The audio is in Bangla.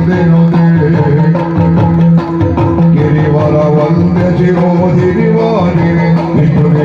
ಒಂದೇ ಒಂದೇ ಕೇರಿವರ ಒಂದೇ ಶಿವೋ ದಿರಿವಾರಿ ವಿಷ್ಣುವೇ